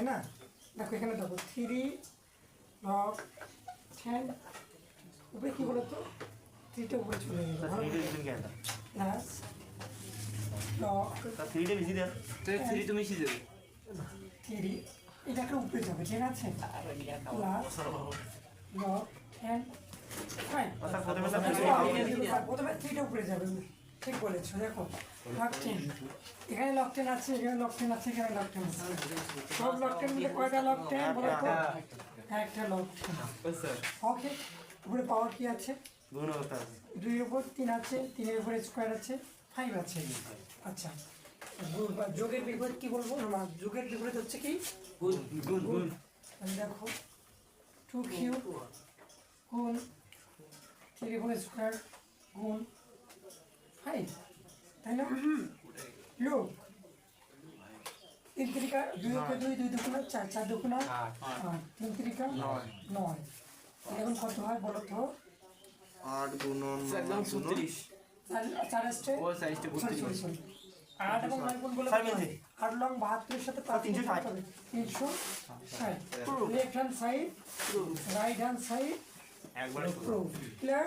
তাই না? দেখো এখানে দেখো থ্রি ডট টেন উপরে কী বলতো? থ্রিটা উপরে চলে গেল প্লাস থ্রিটা বেশি দেয় থ্রি তুমি বেশি দেবে। থ্রি এটাকে উপরে যাবে ঠিক আছে? প্লাস ডট টেন হ্যাঁ প্রথমে থ্রিটা উপরে যাবে। ঠিক বলেছ দেখো লকটেন এখানে লকটেন আছে এখানে লকটেন আছে এখানে লকটেন আছে। সব লকটেন মিলে কয়টা লকটেন বলো একটা লকটেন ওকে উপরে পাওয়ার কি আছে? দুই উপর তিন আছে তিনের উপরে স্কোয়ার আছে ফাইভ আছে। আচ্ছা যোগের বিপরীত কি বলব? যোগের বিপরীত হচ্ছে কি? গুণ দেখো টু কিউ গুণ তিন হোল স্কোয়ার গুণ ফাইভ তাই না লোক তিন তিরিকা দুই দুই দুই দুগুণা চার চার দুগুণা আট তিন তিরিকা নয় নয় এখন কত হয় বলো তো আট গুণন একদম ছত্রিশ চার চার আসছে ও সাইজটা সরি সরি সরি আট এবং নয় গুণ বলে আট লং বাহাত্তরের সাথে তিনশো ষাট। তিনশো ষাট left hand side right hand side একবার ক্লিয়ার